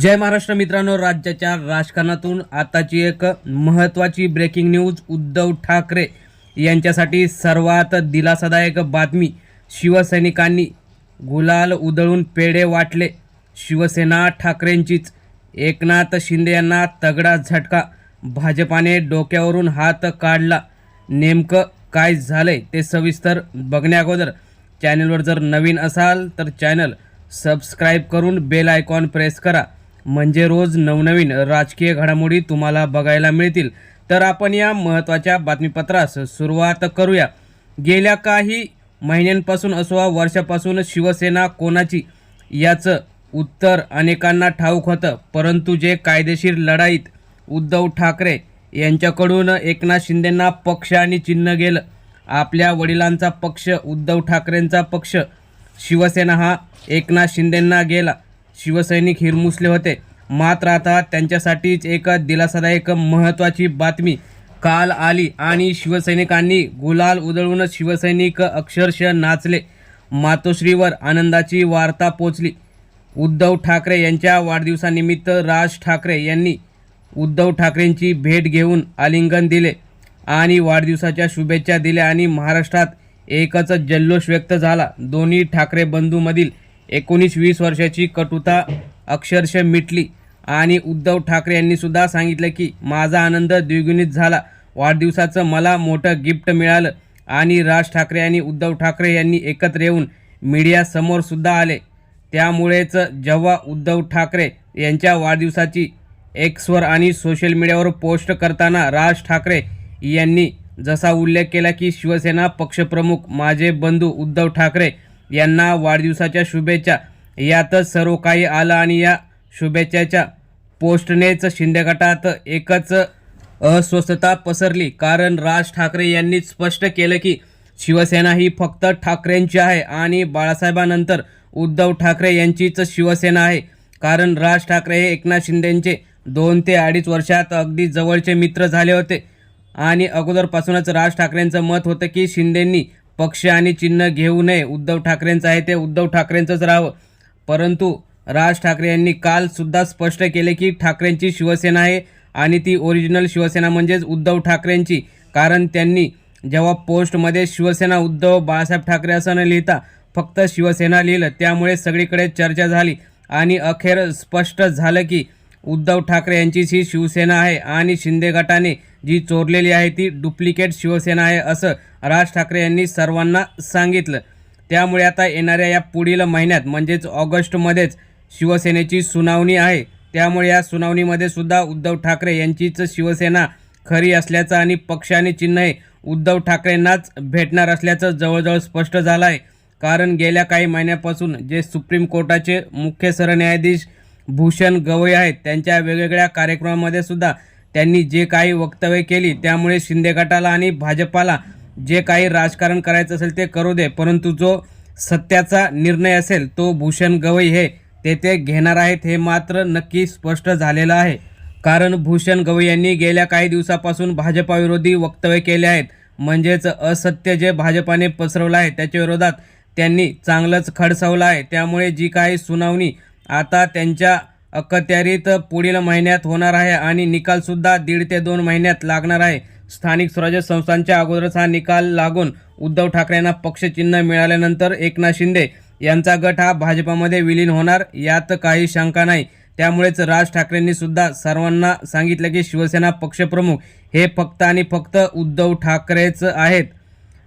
जय महाराष्ट्र मित्रांनो राज्याच्या राजकारणातून आताची एक महत्त्वाची ब्रेकिंग न्यूज उद्धव ठाकरे यांच्यासाठी सर्वात दिलासादायक बातमी शिवसैनिकांनी गुलाल उधळून पेढे वाटले. शिवसेना ठाकरेंचीच. एकनाथ शिंदे यांना तगडा झटका. भाजपाने डोक्यावरून हात काढला. नेमकं काय झालंय ते सविस्तर बघण्याअगोदर चॅनलवर जर नवीन असाल तर चॅनल सबस्क्राईब करून बेल आयकॉन प्रेस करा. म्हणजे रोज नवनवीन राजकीय घडामोडी तुम्हाला बघायला मिळतील. तर आपण या महत्त्वाच्या बातमीपत्रास सुरुवात करूया. गेल्या काही महिन्यांपासून असो वर्षापासून शिवसेना कोणाची? याचं उत्तर अनेकांना ठाऊक होतं. परंतु जे कायदेशीर लढाईत उद्धव ठाकरे यांच्याकडून एकनाथ शिंदेंना पक्ष आणि चिन्ह गेलं. आपल्या वडिलांचा पक्ष उद्धव ठाकरेंचा पक्ष शिवसेना हा एकनाथ शिंदेंना गेला. शिवसैनिक हिरमुसले होते. मात्र आता त्यांच्यासाठीच एक दिलासादायक महत्त्वाची बातमी काल आली आणि शिवसैनिकांनी गुलाल उधळून शिवसैनिक अक्षरशः नाचले. मातोश्रीवर आनंदाची वार्ता पोचली. उद्धव ठाकरे यांच्या वाढदिवसानिमित्त राज ठाकरे यांनी उद्धव ठाकरेंची भेट घेऊन आलिंगन दिले आणि वाढदिवसाच्या शुभेच्छा दिल्या आणि महाराष्ट्रात एकच जल्लोष व्यक्त झाला. दोन्ही ठाकरे बंधूमधील एकोणीस वीस वर्षाची कटुता अक्षरशः मिटली. आणि उद्धव ठाकरे यांनी सुद्धा सांगितलं की माझा आनंद द्विगुणित झाला. वाढदिवसाचं मला मोठं गिफ्ट मिळालं. आणि राज ठाकरे आणि उद्धव ठाकरे यांनी एकत्र येऊन मीडियासमोरसुद्धा आले. त्यामुळेच जेव्हा उद्धव ठाकरे यांच्या वाढदिवसाची एक्सवर आणि सोशल मीडियावर पोस्ट करताना राज ठाकरे यांनी जसा उल्लेख केला की शिवसेना पक्षप्रमुख माझे बंधू उद्धव ठाकरे यांना वाढदिवसाच्या शुभेच्छा. यातच सर्व काही आलं आणि या शुभेच्छाच्या पोस्टनेच शिंदे गटात एकच अस्वस्थता पसरली. कारण राज ठाकरे यांनी स्पष्ट केलं की शिवसेना ही फक्त ठाकरेंची आहे आणि बाळासाहेबांनंतर उद्धव ठाकरे यांचीच शिवसेना आहे. कारण राज ठाकरे हे एकनाथ शिंदेंचे दोन ते अडीच वर्षात अगदी जवळचे मित्र झाले होते. आणि अगोदरपासूनच राज ठाकरेंचं मत होतं की शिंदेंनी पक्ष आणि चिन्ह घेऊ नये. उद्धव ठाकरेंचं आहे ते उद्धव ठाकरेंचंच राहावं. परंतु राज ठाकरे यांनी कालसुद्धा स्पष्ट केले की ठाकरेंची शिवसेना आहे आणि ती ओरिजिनल शिवसेना म्हणजेच उद्धव ठाकरेंची. कारण त्यांनी जेव्हा पोस्टमध्ये शिवसेना उद्धव बाळासाहेब ठाकरे असं न लिहिता फक्त शिवसेना लिहिलं त्यामुळे सगळीकडे चर्चा झाली. आणि अखेर स्पष्ट झालं की उद्धव ठाकरे यांचीच ही शिवसेना आहे आणि शिंदे गटाने जी चोरलेली आहे ती डुप्लिकेट शिवसेना आहे असं राज ठाकरे यांनी सर्वांना सांगितलं. त्यामुळे आता येणाऱ्या या पुढील महिन्यात म्हणजेच ऑगस्टमध्येच शिवसेनेची सुनावणी आहे. त्यामुळे या सुनावणीमध्ये सुद्धा उद्धव ठाकरे यांचीच शिवसेना खरी असल्याचं आणि पक्ष आणि चिन्ह हे उद्धव ठाकरेंनाच भेटणार असल्याचं जवळजवळ स्पष्ट झालं आहे कारण गेल्या काही महिन्यापासून जे सुप्रीम कोर्टाचे मुख्य सरन्यायाधीश भूषण गवई आहेत त्यांच्या वेगवेगळ्या कार्यक्रमामध्ये सुद्धा त्यांनी जे काही वक्तव्य केली त्यामुळे शिंदे गटाला आणि भाजपाला जे काही राजकारण करायचं असेल ते करू दे. परंतु जो सत्याचा निर्णय असेल तो भूषण गवई हे तेथे घेणार आहेत हे मात्र नक्की स्पष्ट झालेलं आहे. कारण भूषण गवई यांनी गेल्या काही दिवसापासून भाजपाविरोधी वक्तव्य केले आहेत. म्हणजेच असत्य जे भाजपाने पसरवलं आहे त्याच्या विरोधात त्यांनी चांगलंच खडसावलं आहे. त्यामुळे जी काही सुनावणी आता त्यांच्या अखत्यारीत पुढील महिन्यात होणार आहे आणि निकालसुद्धा दीड ते दोन महिन्यात लागणार आहे. स्थानिक स्वराज्य संस्थांच्या अगोदरच हा निकाल लागून उद्धव ठाकरेंना पक्षचिन्ह मिळाल्यानंतर एकनाथ शिंदे यांचा गट हा भाजपामध्ये विलीन होणार यात काही शंका नाही. त्यामुळेच राज ठाकरेंनी सुद्धा सर्वांना सांगितलं की शिवसेना पक्षप्रमुख हे फक्त आणि फक्त उद्धव ठाकरेच आहेत.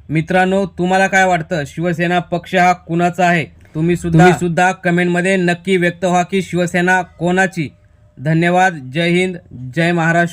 मित्रांनो तुम्हाला काय वाटतं? शिवसेना पक्ष हा कुणाचा आहे? तुम्ही सुद्धा सुद्धा कमेंटमध्ये नक्की व्यक्त व्हा की शिवसेना कोणाची. धन्यवाद. जय हिंद. जय महाराष्ट्र.